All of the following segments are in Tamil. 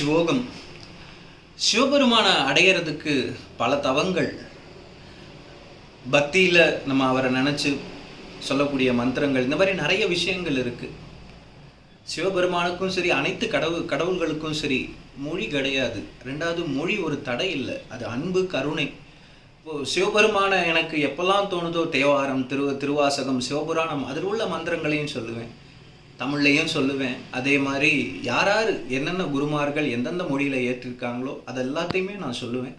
சிவோகம் சிவபெருமானை அடையிறதுக்கு பல தவங்கள். பக்தியில் நம்ம அவரை நினச்சி சொல்லக்கூடிய மந்திரங்கள் இந்த மாதிரி நிறைய விஷயங்கள் இருக்குது சிவபெருமானுக்கும் சரி அனைத்து கடவுள் கடவுள்களுக்கும் சரி மொழி கிடையாது. ரெண்டாவது மொழி ஒரு தடை இல்லை. அது அன்பு கருணை. இப்போ சிவபெருமானை எனக்கு எப்பெல்லாம் தோணுதோ தேவாரம் திரு திருவாசகம் சிவபுராணம் அதில் உள்ள மந்திரங்களையும் சொல்லுவேன். தமிழ்லையும் சொல்லுவேன். அதே மாதிரி யார் யார் என்னென்ன குருமார்கள் எந்தெந்த மொழியில் ஏற்றிருக்காங்களோ அது எல்லாத்தையுமே நான் சொல்லுவேன்.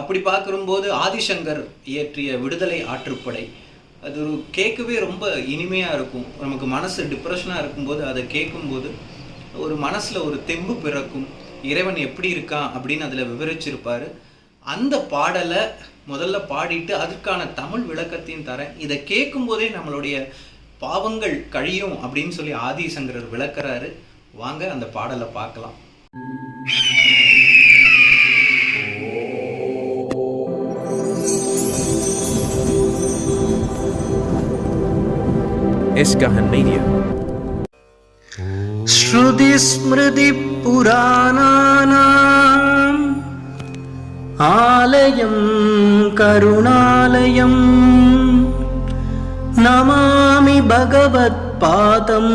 அப்படி பார்க்கும்போது ஆதிசங்கர் இயற்றிய விடுதலை ஆற்றுப்படை அது ஒரு கேட்கவே ரொம்ப இனிமையாக இருக்கும். நமக்கு மனசு டிப்ரெஷனாக இருக்கும்போது அதை கேட்கும்போது ஒரு மனசில் ஒரு தெம்பு பிறக்கும். இறைவன் எப்படி இருக்கான் அப்படின்னு அதில் விவரிச்சிருப்பார். அந்த பாடலை முதல்ல பாடிட்டு அதற்கான தமிழ் விளக்கத்தையும் தரேன். இதை கேட்கும்போதே நம்மளுடைய பாவங்கள் கழியும் அப்படின்னு சொல்லி ஆதிசங்கரர் விளக்குறாரு. வாங்க அந்த பாடலை பார்க்கலாம். ஸ்ருதி ஸ்மிருதி புராணானாம். ஆலயம் கருணாலயம். நமா भगवत्पादं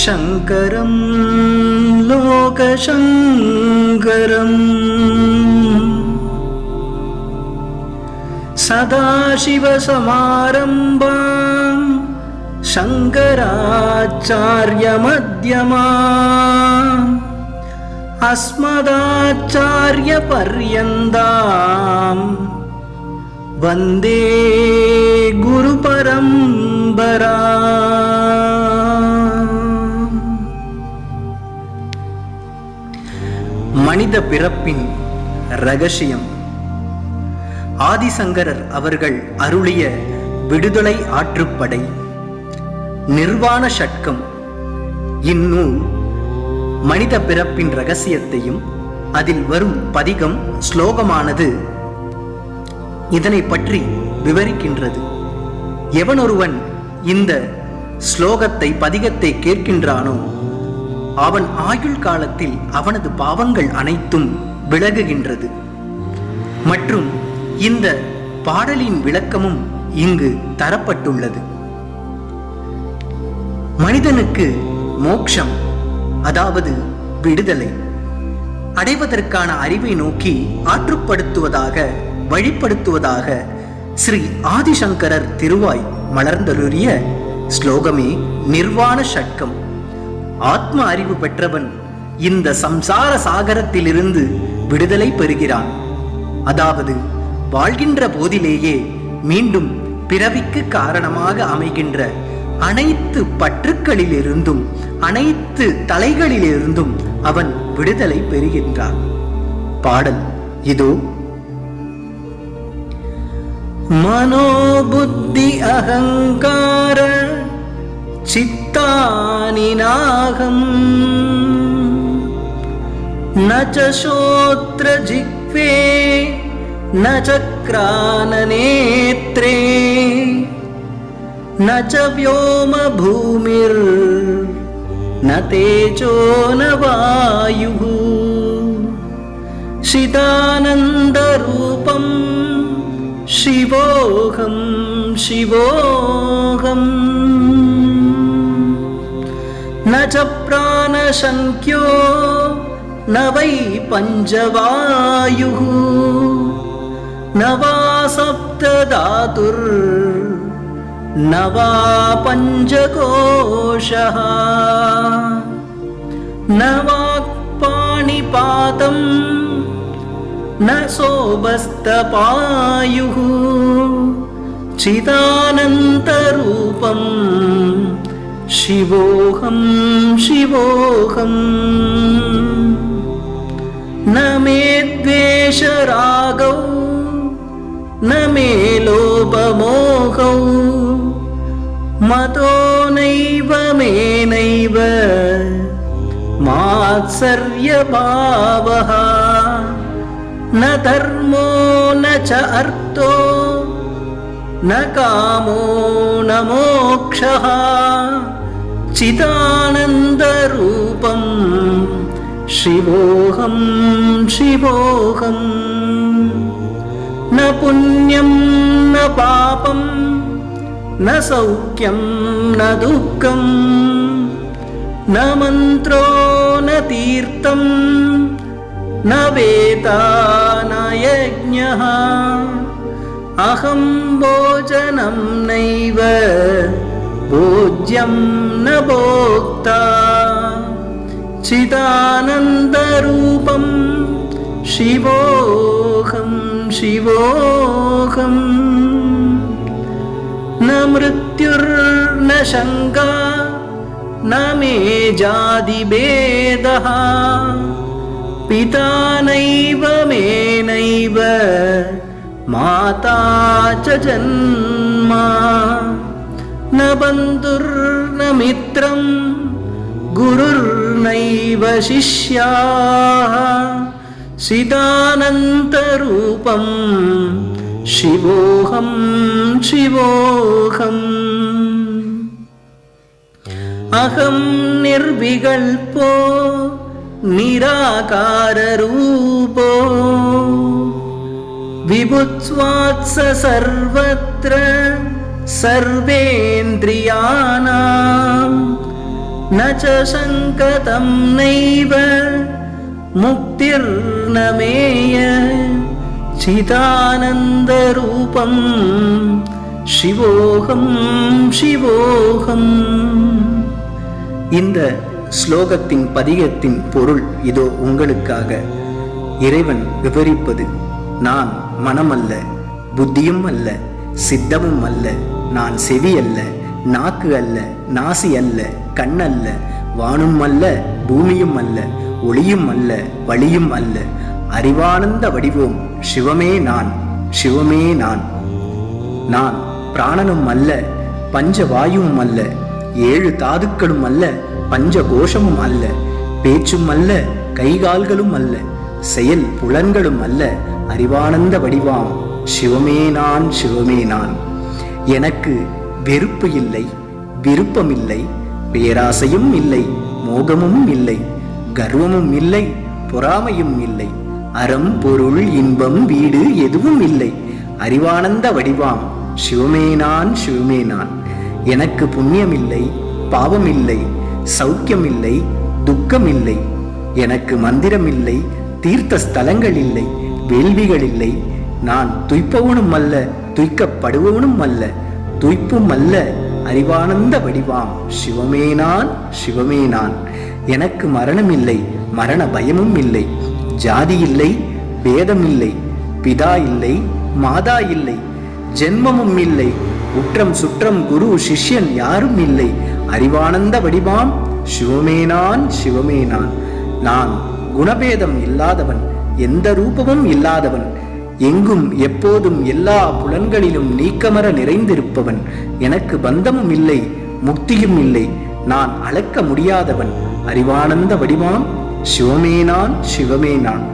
शङ्करं लोकशङ्करम् सदाशिवसमारम्भाम् शङ्कराचार्यमध्यमा अस्मदाचार्यपर्यन्ताम् वन्दे சிதம்பரா மனித பிறப்பின் ரகசியம். ஆதிசங்கரர் அவர்கள் அருளிய விடுதலை ஆற்றுப்படை நிர்வாண சட்கம் இந்நூல் மனித பிறப்பின் ரகசியத்தையும் அதில் வரும் பதிகம் ஸ்லோகமானது இதனை பற்றி விவரிக்கின்றது. எவனொருவன் இந்த ஸ்லோகத்தை பதிகத்தை கேட்கின்றானோ அவன் ஆயுள் காலத்தில் அவனது பாவங்கள் அனைத்தும் விலகுகின்றது. மற்றும் இந்த பாடலின் விளக்கமும் இங்கு தரப்பட்டுள்ளது. மனிதனுக்கு மோக்ஷம் அதாவது விடுதலை அடைவதற்கான அறிவை நோக்கி ஆற்றுப்படுத்துவதாக வழிப்படுத்துவதாக ஸ்ரீ ஆதிசங்கரர் திருவாய் மலர்ந்தருரிய ஸ்லோகமே நிர்வாண ஷட்கம். ஆத்ம அறிவு பெற்றவன் இந்த சம்சார சாகரத்திலிருந்து விடுதலை பெறுகிறான். அதாவது வாழ்கின்ற போதிலேயே மீண்டும் பிறவிக்கு காரணமாக அமைகின்ற அனைத்து பற்றுக்களிலிருந்தும் அனைத்து தலைகளிலிருந்தும் அவன் விடுதலை பெறுகின்றான். பாடல் இதோ मनोबुद्धि अहङ्कार चित्तानि नाहम् न च श्रोत्रजिह्वे न चक्राननेत्रे न च व्योमभूमिर्न तेजो न वायुः शिदानन्दरूपम् शिवोऽहं शिवोऽहम् न च प्राणशङ्क्यो न वै पञ्चवायुः न वा सप्तधातुर्न वा पञ्चकोशः न वाक्पाणिपातम् न सोबस्तपायुः चिदानन्तरूपम् शिवोऽहं शिवोऽहम् न मे द्वेषरागौ न मे लोभमोहौ मतो नैव मेनैव मात्सर्यभावः न धर्मो न च अर्थो न कामो न मोक्षः। चिदानन्दरूपम् शिवोऽहं शिवोऽहम् न पुण्यं न पापं न सौख्यं न दुःखम् न मन्त्रो न तीर्थं न न यज्ञः अहं भोजनं नैव भोज्यं न भोक्ता। चिदानन्दरूपं शिवोऽहं शिवोऽहम् न मृत्युर्न शङ्का न मे जातिभेदः पिता नैव मे नैव माता च जन्मा न बन्धुर्न मित्रं गुरुर्नैव शिष्याः सिदानन्तरूपं शिवोऽहं शिवोऽहम् अहं निर्विकल्पो निराकाररूपो विभुत्स्वात्स सर्वत्र सर्वेन्द्रियाणां न च सङ्कतं नैव मुक्तिर्न मेय चिदानन्दरूपं शिवोऽहं शिवोऽहम् இந்த ஸ்லோகத்தின் பதிகத்தின் பொருள் இதோ உங்களுக்காக. இறைவன் விவரிப்பது நான் மனமல்ல புத்தியும் அல்ல சித்தமும் அல்ல நான் செவி அல்ல நாக்கு அல்ல நாசி அல்ல கண் அல்ல வானும் அல்ல பூமியும் அல்ல ஒளியும் அல்ல வழியும் அல்ல. அறிவானந்த வடிவோம் சிவமே நான் சிவமே நான். நான் பிராணனும் அல்ல பஞ்ச வாயுவும் அல்ல ஏழு தாதுக்களும் அல்ல பஞ்ச கோஷமும் அல்ல பேச்சும் அல்ல கைகால்களும் அல்ல செயல் புலன்களும் அல்ல. அறிவானந்த வடிவாம் சிவமே நான் சிவமே நான். எனக்கு வெறுப்பு இல்லை விருப்பம் இல்லை பேராசையும் இல்லை மோகமும் இல்லை கர்வமும் இல்லை பொறாமையும் இல்லை. அறம் பொருள் இன்பம் வீடு எதுவும் இல்லை. அறிவானந்த வடிவாம் சிவமே நான் சிவமே நான். எனக்கு புண்ணியம் இல்லை பாவம் இல்லை சௌக்கியம் இல்லை துக்கம் இல்லை எனக்கு மந்திரம் இல்லை தீர்த்த ஸ்தலங்கள் இல்லை வேள்விகள் இல்லை நான் துய்ப்பவனும் அல்ல துய்க்கப்படுபவனும் அல்ல துய்ப்பும் அல்ல அறிவானந்த வடிவாம். சிவமே நான் சிவமே நான். எனக்கு மரணம் இல்லை மரண பயமும் இல்லை ஜாதி இல்லை பேதம் இல்லை பிதா இல்லை மாதா இல்லை ஜென்மமும் இல்லை உற்றம் சுற்றம் குரு சிஷ்யன் யாரும் இல்லை அறிவானந்த வடிவாம் சிவமே நான் சிவமே நான். நான் குணபேதம் இல்லாதவன் எந்த ரூபமும் இல்லாதவன். எங்கும் எப்போதும் எல்லா புலன்களிலும் நீக்கமர நிறைந்திருப்பவன். எனக்கு பந்தமும் இல்லை முக்தியும் இல்லை. நான் அளக்க முடியாதவன். அறிவானந்த வடிவாம் சிவமேனான் நான் சிவமே நான்.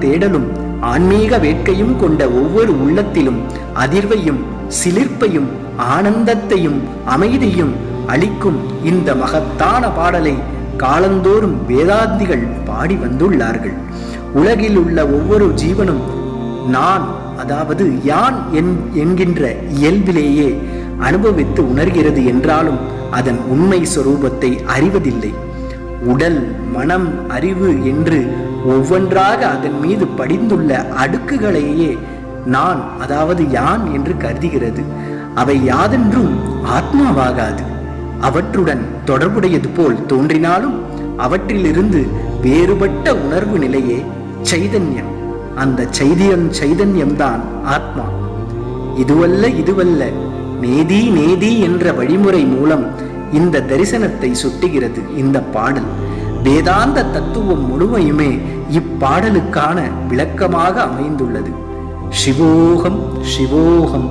தேடலும் ஆன்மீக வேட்கையும் கொண்ட ஒவ்வொரு உள்ளத்திலும் அதிர்வையும் சிலிர்ப்பையும் ஆனந்தத்தையும் அமைதியும் அளிக்கும் இந்த மகத்தான பாடலை காலந்தோறும் வேதாந்திகள் பாடி வந்துள்ளார்கள். உலகில் உள்ள ஒவ்வொரு ஜீவனும் நான் அதாவது யான் என்- என்கின்ற இயல்பிலேயே அனுபவித்து உணர்கிறது என்றாலும் அதன் உண்மை சொரூபத்தை அறிவதில்லை. உடல் மனம் அறிவு என்று ஒவ்வொன்றாக அதன் மீது படிந்துள்ள அடுக்குகளையே நான் அதாவது யான் என்று கருதுகிறது. அவை யாதென்றும் ஆத்மாவாகாது. அவற்றுடன் தொடர்புடையது போல் தோன்றினாலும் அவற்றிலிருந்து வேறுபட்ட உணர்வு நிலையே சைதன்யம். அந்த சைதியம் சைதன்யம்தான் ஆத்மா. இதுவல்ல இதுவல்ல நேதி நேதி என்ற வழிமுறை மூலம் இந்த தரிசனத்தை சுட்டுகிறது இந்த பாடல். வேதாந்த தத்துவம் முழுமையுமே இப்பாடலுக்கான விளக்கமாக அமைந்துள்ளது. சிவோகம் சிவோகம்